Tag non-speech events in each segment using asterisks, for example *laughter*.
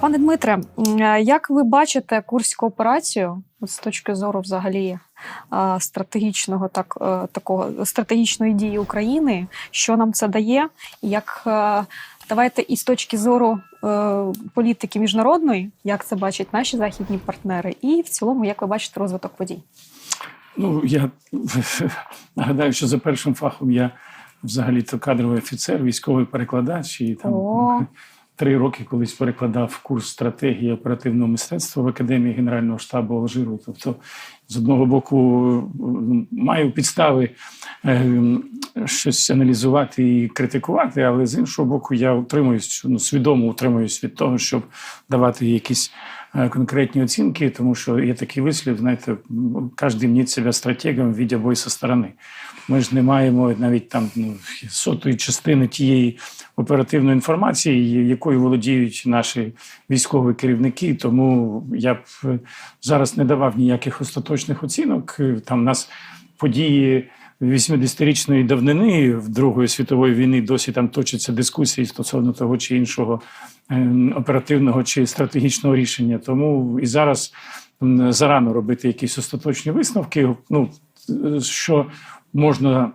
Пане Дмитре, е, як ви бачите курську операцію з точки зору взагалі е, стратегічного так, е, такого стратегічної дії України? Що нам це дає? Як давайте і з точки зору політики міжнародної, як це бачать наші західні партнери, і в цілому, як ви бачите розвиток подій? Ну, я *laughs* нагадаю, що за першим фахом я взагалі-то кадровий офіцер, військовий перекладач, і там О. три роки колись перекладав курс стратегії оперативного мистецтва в Академії Генерального штабу Алжиру. Тобто, з одного боку, маю підстави е, щось аналізувати і критикувати, але з іншого боку, я утримуюсь, ну, свідомо утримуюсь від того, щоб давати якісь конкретні оцінки, тому що є такий вислів, знаєте, кожен мнить себе стратегом, видя бой со сторони. Ми ж не маємо навіть там ну, сотої частини тієї оперативної інформації, якою володіють наші військові керівники. Тому я б е, зараз не давав ніяких остаточних оцінок. Е, Там у нас події 80-річної давнини в Другої світової війни досі там точаться дискусії стосовно того чи іншого е, оперативного чи стратегічного рішення. Тому і зараз зарано робити якісь остаточні висновки. Ну що можна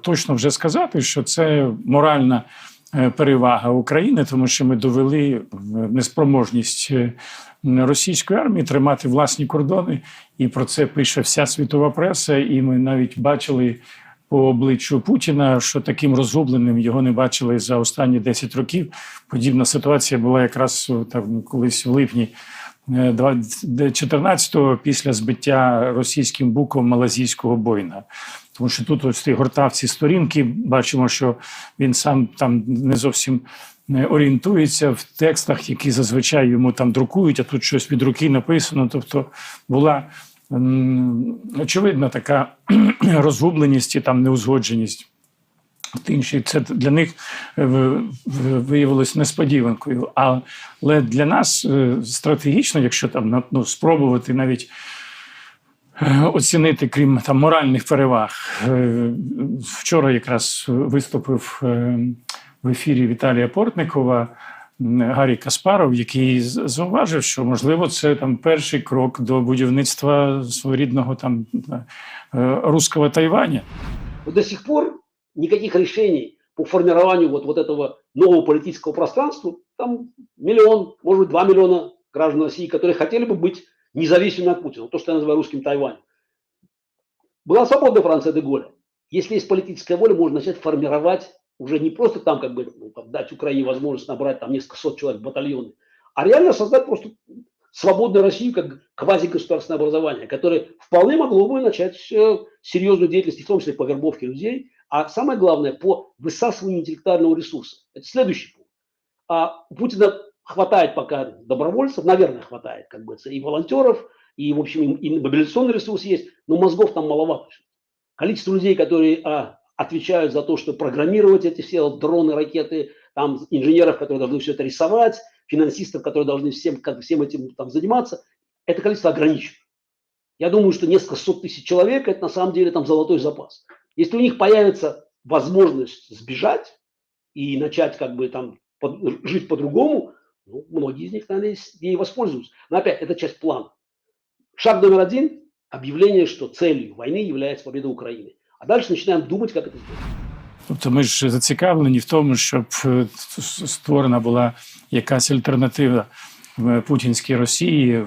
точно вже сказати, що це моральна е, перевага України, тому що ми довели неспроможність е, російської армії тримати власні кордони, і про це пише вся світова преса. І ми навіть бачили по обличчю Путіна, що таким розгубленим його не бачили за останні 10 років. Подібна ситуація була якраз там колись в липні. 14-го після збиття російським буком малазійського бойна. Тому що тут ось ти гортав ці сторінки, бачимо, що він сам там не зовсім орієнтується в текстах, які зазвичай йому там друкують, а тут щось від руки написано. Тобто була очевидна така *clears throat* розгубленість і там неузгодженість. Інші це для них е, виявилось несподіванкою. Але для нас е, стратегічно, якщо там ну, спробувати навіть е, оцінити, крім там моральних переваг, вчора якраз виступив в ефірі Віталія Портникова. м, Гаррі Каспаров, який з- зауважив, що можливо це там перший крок до будівництва своєрідного там е, руського Тайваня. Но до сих пор никаких решений по формированию вот, вот этого нового политического пространства, там миллион, может быть, два миллиона граждан России, которые хотели бы быть независимыми от Путина, то, что я называю русским Тайванем. Была свободная Франция де Голля. Если есть политическая воля, можно начать формировать уже не просто там, как бы, ну, там, дать Украине возможность набрать там несколько сот человек, батальоны, а реально создать просто свободную Россию как квазигосударственное образование, которое вполне могло бы начать э, серьезную деятельность, в том числе по вербовке людей, а самое главное, по высасыванию интеллектуального ресурса. Это следующий пункт. А у Путина хватает пока добровольцев, наверное, хватает, как бы, и волонтеров, и, в общем, и мобилизационный ресурс есть, но мозгов там маловато. Количество людей, которые а, отвечают за то, что программировать эти все дроны, ракеты, там инженеров, которые должны все это рисовать, финансистов, которые должны всем, как, всем этим там, заниматься, это количество ограничено. Я думаю, что несколько сот тысяч человек – это на самом деле там золотой запас. Если у них появится возможность сбежать и начать как бы там под- жить по-другому, ну, многие из них, наверное, ей воспользуются. Но опять, это часть плана. Шаг номер один – объявление, что целью войны является победа Украины. А дальше начинаем думать, как это. Тобто ми ж зацікавлені в тому, щоб е, створена була якась альтернатива путінській Росії.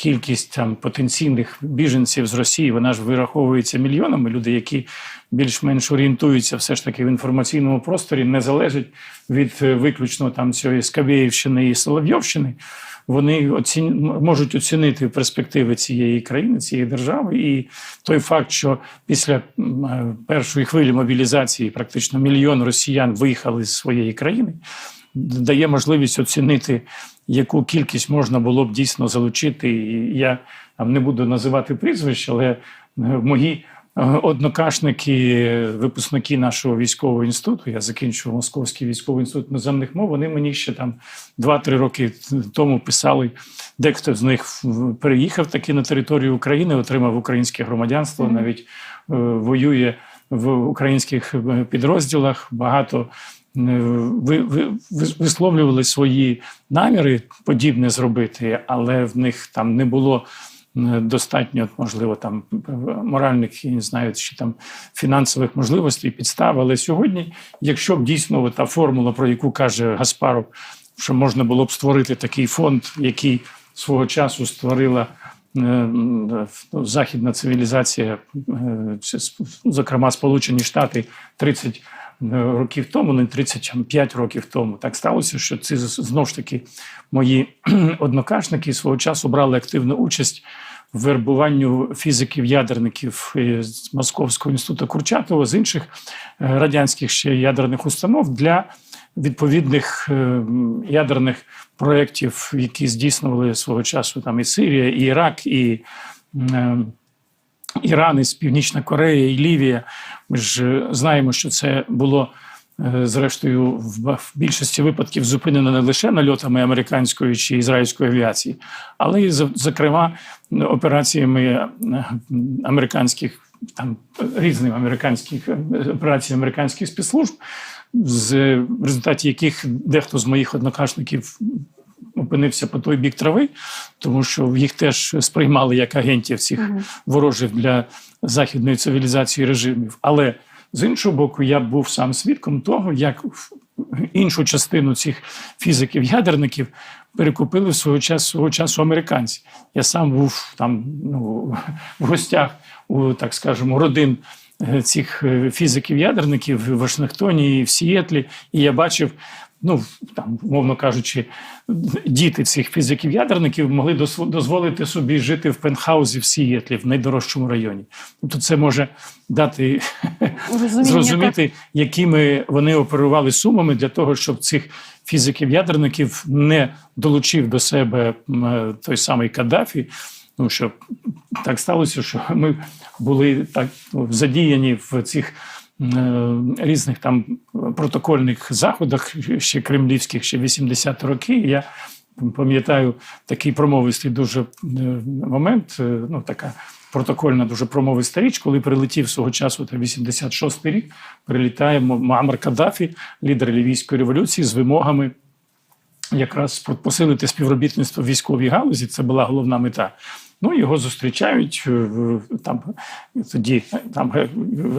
Кількість там потенційних біженців з Росії вона ж вираховується мільйонами. Люди, які більш-менш орієнтуються все ж таки в інформаційному просторі, не залежать від е, виключно там цієї Скабєївщини і Соловйовщини. Вони оцін... можуть оцінити перспективи цієї країни, цієї держави, і той факт, що після е, першої хвилі мобілізації практично мільйон росіян виїхали з своєї країни, дає можливість оцінити, яку кількість можна було б дійсно залучити. І я там не буду називати прізвищ, але е, мої е, однокашники, випускники нашого військового інституту, я закінчував Московський військовий інститут іноземних мов. Вони мені ще там 2-3 роки тому писали. Дехто з них переїхав таки на територію України, отримав українське громадянство, навіть е, воює в українських підрозділах. Багато ви, ви, ви- висловлювали свої наміри подібне зробити, але в них там не було е, достатньо, можливо, там моральних, я не знаю, чи там фінансових можливостей, підстав. Але сьогодні, якщо б дійсно та формула, про яку каже Гаспаров, що можна було б створити такий фонд, який свого часу створила е, західна цивілізація, е, зокрема Сполучені Штати 30 років тому, не 35 років тому. Так сталося, що ці з- знов ж таки мої *clears throat* однокашники свого часу брали активну участь в вербуванню фізиків-ядерників е, з Московського інституту Курчатова, з інших е, радянських ще ядерних установ для відповідних е, ядерних проєктів, які здійснювали свого часу там і Сирія, і Ірак, і е, Іран, і Північна Корея, і Лівія. Ми ж е, знаємо, що це було. е, Зрештою, в більшості випадків зупинено не лише нальотами американської чи ізраїльської авіації, але й зокрема операціями е, американських там різними американських операцій американських спецслужб, в результаті яких дехто з моїх однокашників опинився по той бік трави, тому що їх теж сприймали як агентів цих Мгм. ворожих для західної цивілізації режимів. Але з іншого боку, я був сам свідком того, як іншу частину цих фізиків-ядерників перекупили свого часу, свого часу американці. Я сам був там ну, в гостях у так скажемо родин е, цих е, фізиків-ядерників в Вашингтоні і в Сієтлі, і я бачив. Ну, там, умовно кажучи, діти цих фізиків-ядерників могли дозволити собі жити в пентхаузі в Сієтлі, в найдорожчому районі. Тобто, це може дати Розуміння, зрозуміти, якими вони оперували сумами для того, щоб цих фізиків-ядерників не долучив до себе е, той самий Каддафі. Ну що так сталося, що ми були так ну, задіяні в цих різних там протокольних заходах, ще кремлівських, ще 80 роки. Я пам'ятаю такий промовистий дуже е, момент. е, Ну така протокольна, дуже промовиста річ, коли прилетів свого часу, та 86-й рік, прилітає Муаммар Каддафі, лідер лівійської революції, з вимогами якраз посилити співробітництво військовій галузі. Це була головна мета. Ну, його зустрічають е, там тоді там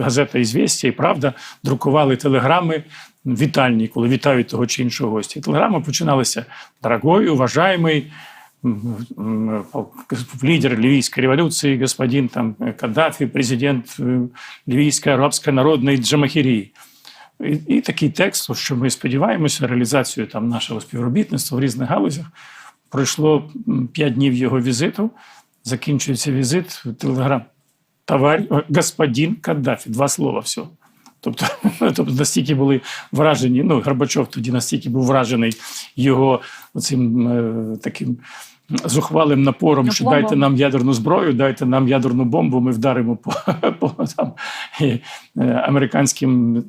газета «Ізвєстя» і Правда друкували телеграми вітальні, коли вітають того чи іншого гостя. Телеграми починалися «Дорогой, уважаемый м, м, лидер ливийской революции, господин там Каддафи, президент е, Ливийской арабской народной Джамахирии. І, і такий текст, що ми сподіваємося, реалізацію там нашого співробітництва в різних галузях. Пройшло п'ять днів його візиту. Закінчується візит. в Телеграм. Товарищ, о, господин Каддафі. Два слова всього. Тобто, *laughs* тобто настільки були вражені. Ну, Горбачов тоді настільки був вражений його цим е, таким зухвалим напором, що Напором. дайте нам ядерну зброю, дайте нам ядерну бомбу, ми вдаримо по, *laughs* по там, е, е, американським е,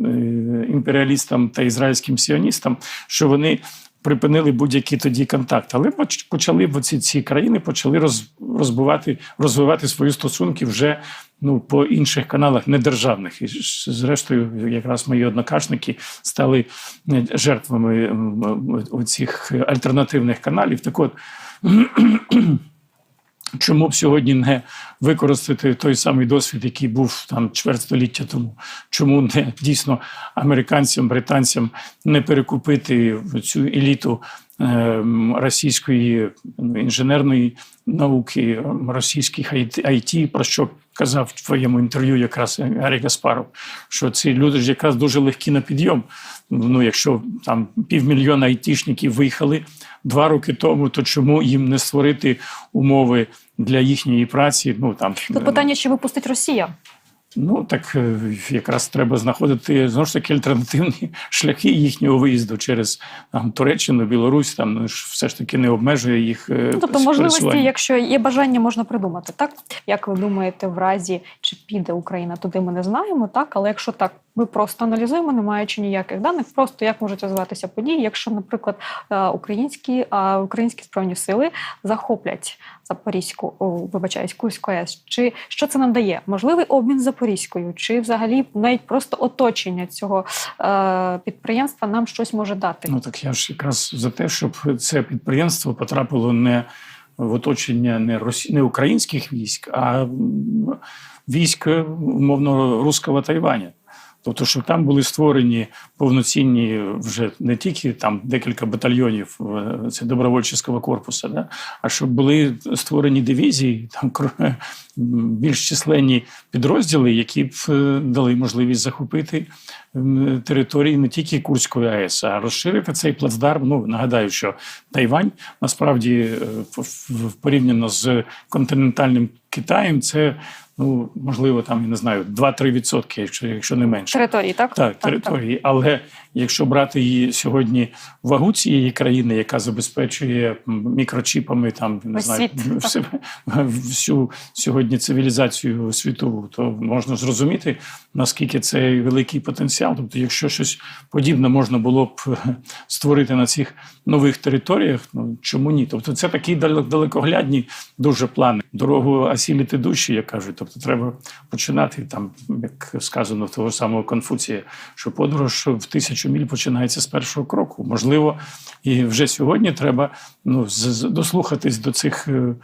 імперіалістам та ізраїльським сіоністам, що вони припинили будь-які тоді контакти. Але поч- почали в ці, ці країни почали роз, розбивати, розвивати свої стосунки вже ну, по інших каналах недержавних. І зрештою, якраз мої однокашники стали е, жертвами цих альтернативних каналів. Так от. Чому б сьогодні не використати той самий досвід, який був там чверть століття тому? Чому не дійсно американцям, британцям не перекупити цю еліту е, російської ну, інженерної науки, російських IT, про що казав в твоєму інтерв'ю якраз Гаррі Гаспаров, що ці люди ж якраз дуже легкі на підйом. Ну, якщо там півмільйона айтішників виїхали два роки тому, то чому їм не створити умови для їхньої праці? Ну там Тут питання, чи випустить Росія? Ну так е, якраз треба знаходити знову ж таки альтернативні *laughs* шляхи їхнього виїзду через там Туреччину, Білорусь. Там ну, все ж таки не обмежує їх. е, Ну, тобто, можливості, якщо є бажання, можна придумати. Так як ви думаєте, в разі чи піде Україна туди, ми не знаємо, так але якщо так Ми просто аналізуємо, не маючи ніяких даних, просто як можуть розвиватися події, якщо, наприклад, е, українські, а, українські збройні сили захоплять Запорізьку, вибачаюсь, Курську АЕС. Чи що це нам дає? Можливий обмін Запорізькою, чи взагалі навіть просто оточення цього е, підприємства нам щось може дати? Ну так я ж якраз за те, щоб це підприємство потрапило не в оточення не росі... не українських військ, а військ умовно руського Тайваня. Тобто, щоб там були створені повноцінні вже не тільки там декілька батальйонів е, це добровольчого корпусу, да? а щоб були створені дивізії, там більш численні підрозділи, які б е, дали можливість захопити території не тільки Курської АЕС, а розширити цей плацдарм. Ну нагадаю, що Тайвань насправді е, порівняно з континентальним Китаєм, це ну можливо там я не знаю 2-3 відсотки, якщо, якщо не менше. Території, так? Так, території. Але якщо брати її сьогодні вагу цієї країни, яка забезпечує мікрочіпами, там не знаю, *laughs* всю, всю сьогодні цивілізацію світову, то можна зрозуміти наскільки це великий потенціал. Тобто, якщо щось подібне можна було б *laughs* створити на цих нових територіях, ну чому ні? Тобто, це такі далек- далекоглядні дуже плани. Дорогу осіліти душі, як кажуть. Тобто, треба починати там, як сказано в того самого Конфуція, що подорож в тисячу міль починається з першого кроку. Можливо, і вже сьогодні треба ну, дослухатись до цих. е,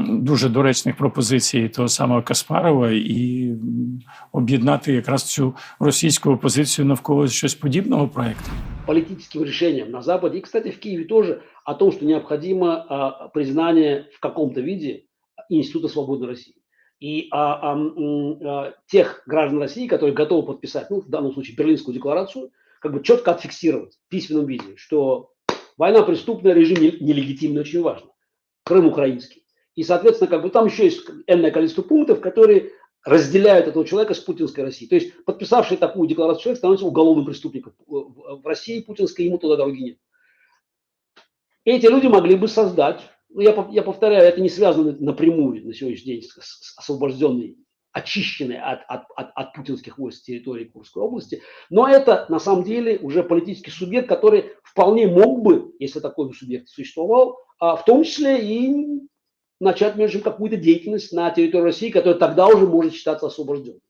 Дуже доречних пропозицій того самого Каспарова і об'єднати якраз цю російську опозицію навколо щось подібного проекту. политическим решением на Западе, и, кстати, в Киеве тоже, о том, что необходимо признание в каком-то виде Института свободной России. И а, а, а, тех граждан России, которые готовы подписать, ну, в данном случае, Берлинскую декларацию, как бы четко отфиксировать в письменном виде, что война преступная, режим не- нелегитимный, очень важно. Крым украинский. И, соответственно, как бы там еще есть энное количество пунктов, которые разделяют этого человека с путинской Россией. То есть подписавший такую декларацию человек становится уголовным преступником. В- В в России путинской ему туда дороги нет. Эти люди могли бы создать, ну, я, я повторяю, это не связано напрямую на сегодняшний день с, с освобожденной, очищенной от, от, от, от путинских войск территории Курской области, но это на самом деле уже политический субъект, который вполне мог бы, если такой субъект существовал, а, в том числе и начать, между какую-то деятельность на территории России, которая тогда уже может считаться освобожденной.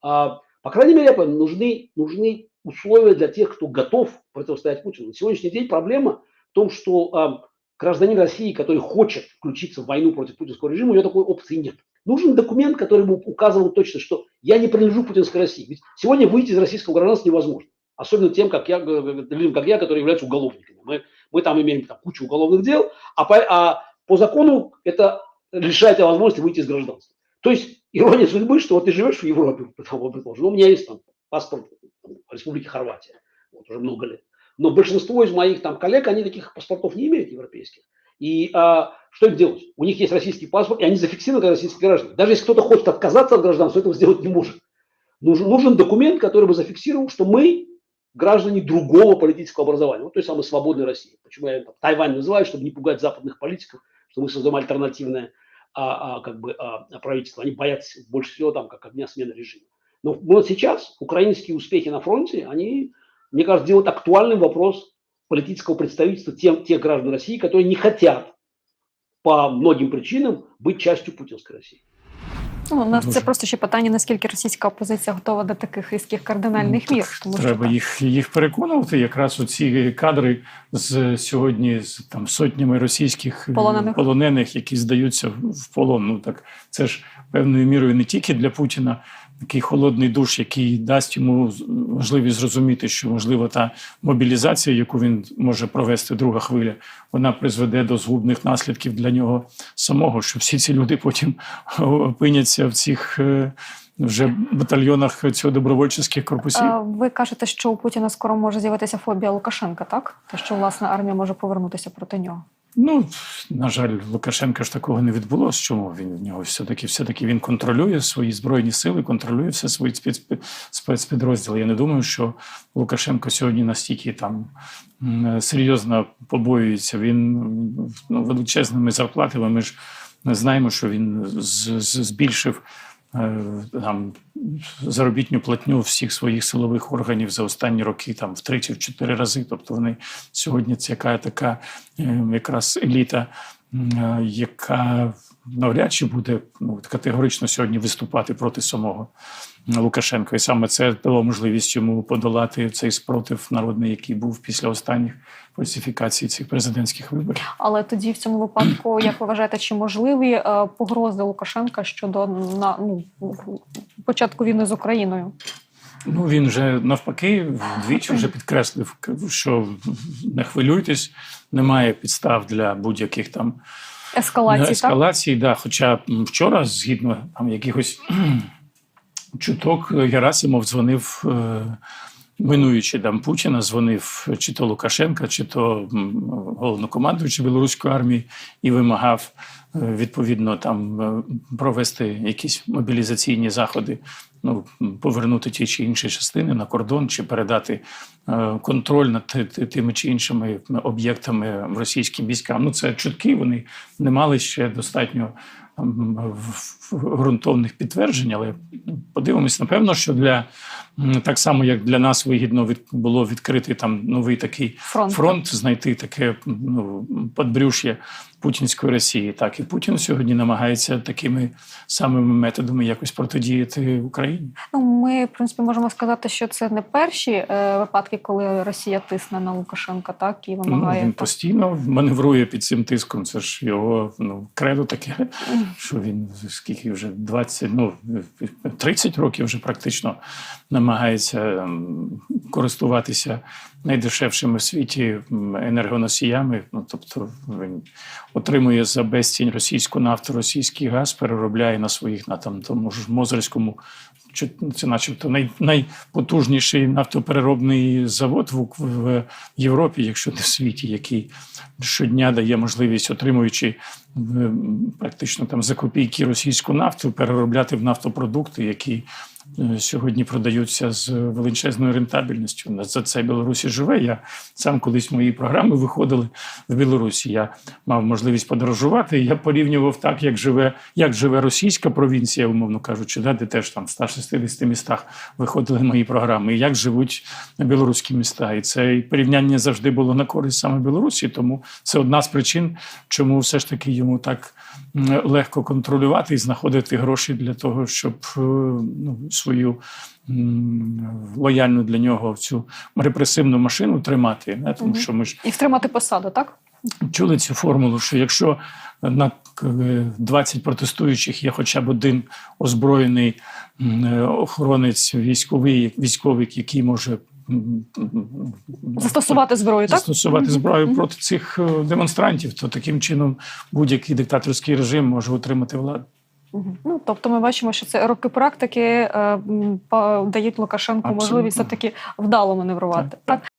А, по крайней мере, я понимаю, нужны, нужны условия для тех, кто готов противостоять Путину. На сегодняшний день проблема в том, что а, гражданин России, который хочет включиться в войну против путинского режима, у него такой опции нет. Нужен документ, который бы указывал точно, что я не принадлежу путинской России. Ведь сегодня выйти из российского гражданства невозможно. Особенно тем, как я, людям, как я, которые являются уголовниками. Мы, мы там имеем там, кучу уголовных дел, а по, а по закону это лишает тебя возможности выйти из гражданства. То есть ирония судьбы, что вот ты живешь в Европе, предположим, ну, у меня есть там паспорт там, Республики Хорватия, вот уже много лет. Но большинство из моих там коллег, они таких паспортов не имеют европейских. И а, что им делать? У них есть российский паспорт, и они зафиксированы как российские граждане. Даже если кто-то хочет отказаться от гражданства, этого сделать не может. Нужен, нужен документ, который бы зафиксировал, что мы граждане другого политического образования, вот той самой свободной России. Почему я там, Тайвань называю, чтобы не пугать западных политиков, что мы создаем альтернативное а, а, как бы, а, правительство. Они боятся больше всего там, как огня смены режима. Но вот сейчас украинские успехи на фронте, они, мне кажется, делают актуальным вопрос политического представительства тем, тех граждан России, которые не хотят по многим причинам быть частью путинской России. Ну, у нас Дуже. це просто ще питання, наскільки російська опозиція готова до таких різких кардинальних Ну, мір. так Тому що треба так. їх, їх переконувати. Якраз оці кадри з сьогодні з там сотнями російських е, Полонених. полонених, які здаються в- в полон. Ну так це ж певною мірою не тільки для Путіна. Такий холодний душ, який дасть йому можливість зрозуміти, що можливо та мобілізація, яку він може провести друга хвиля, вона призведе до згубних наслідків для нього самого. Що всі ці люди потім опиняться в цих е, вже батальйонах цього добровольчих корпусів. Ви кажете, що у Путіна скоро може з'явитися фобія Лукашенка, так? Те, що власна армія може повернутися проти нього. Ну, на жаль, Лукашенка ж такого не відбулося. Чому він в нього все-таки все-таки він контролює свої збройні сили, контролює все свої спец- спецпідрозділи. Я не думаю, що Лукашенко сьогодні настільки там серйозно побоюється. Він ну, величезними зарплатами. Ми ж знаємо, що він збільшив там заробітню платню всіх своїх силових органів за останні роки там втричі в чотири рази. Тобто вони сьогодні це яка така е, якраз еліта, е, яка навряд чи буде ну, категорично сьогодні виступати проти самого Лукашенка. І саме це дало можливість йому подолати цей спротив народний, який був після останніх фальсифікацій цих президентських виборів. Але тоді в цьому випадку, *clears throat* як ви вважаєте, чи можливі е, погрози Лукашенка щодо на ну початку війни з Україною? Ну він вже навпаки вдвічі вже підкреслив, що не хвилюйтесь, немає підстав для будь-яких там Ескалації, так? ескалацій. Да, хоча вчора, згідно там якихось *clears throat* чуток, Герасимов дзвонив. е, Минуючи там Путіна, дзвонив чи то Лукашенка, чи то м, головнокомандуючий білоруської армії і вимагав е, відповідно там е, провести якісь мобілізаційні заходи, ну повернути ті чи інші частини на кордон, чи передати е, контроль над ти- ти- тими чи іншими об'єктами російським військам. Ну це чутки. Вони не мали ще достатньо в- в- ґрунтовних підтверджень, але подивимось, напевно, що для так само, як для нас вигідно від, було відкрити там новий такий Фронт. фронт, знайти таке ну, подбрюш'я путінської Росії. Так і Путін сьогодні намагається такими самими методами якось протидіяти Україні. Ну, ми, в принципі, можемо сказати, що це не перші е, випадки, коли Росія тисне на Лукашенка, так і Ну, вимагає. він постійно маневрує під цим тиском. Це ж його ну, кредо таке, що він скільки вже 20, ну 30 років вже практично намагається ем, користуватися найдешевшими в світі енергоносіями. Ну тобто він отримує за безцінь російську нафту, російський газ, переробляє на своїх на там тому ж Мозерському. чи- Це, начебто, най, найпотужніший нафтопереробний завод в, в Європі, якщо не в світі, який щодня дає можливість, отримуючи практично там за копійки російську нафту, переробляти в нафтопродукти, які сьогодні продаються з величезною рентабельністю. За це Білорусі живе. Я сам колись мої програми виходили в Білорусі. Я мав можливість подорожувати. Я порівнював так, як живе, як живе російська провінція, умовно кажучи, да, де теж там в 160 містах виходили мої програми, і як живуть білоруські міста. І це порівняння завжди було на користь саме Білорусі. Тому це одна з причин, чому все ж таки йому так легко контролювати і знаходити гроші для того, щоб е, ну, свою лояльну для нього цю репресивну машину тримати. Не? Тому що ми ж І втримати посаду, так? чули цю формулу, що якщо на е, 20 протестуючих є хоча б один озброєний е, охоронець військовий, військовий, який може Застосувати зброю, так? застосувати зброю проти цих е, демонстрантів, то таким чином будь-який диктаторський режим може утримати владу. Ну, тобто ми бачимо, що це роки практики е, дають Лукашенку Абсолютно. можливість все-таки вдало маневрувати. Так.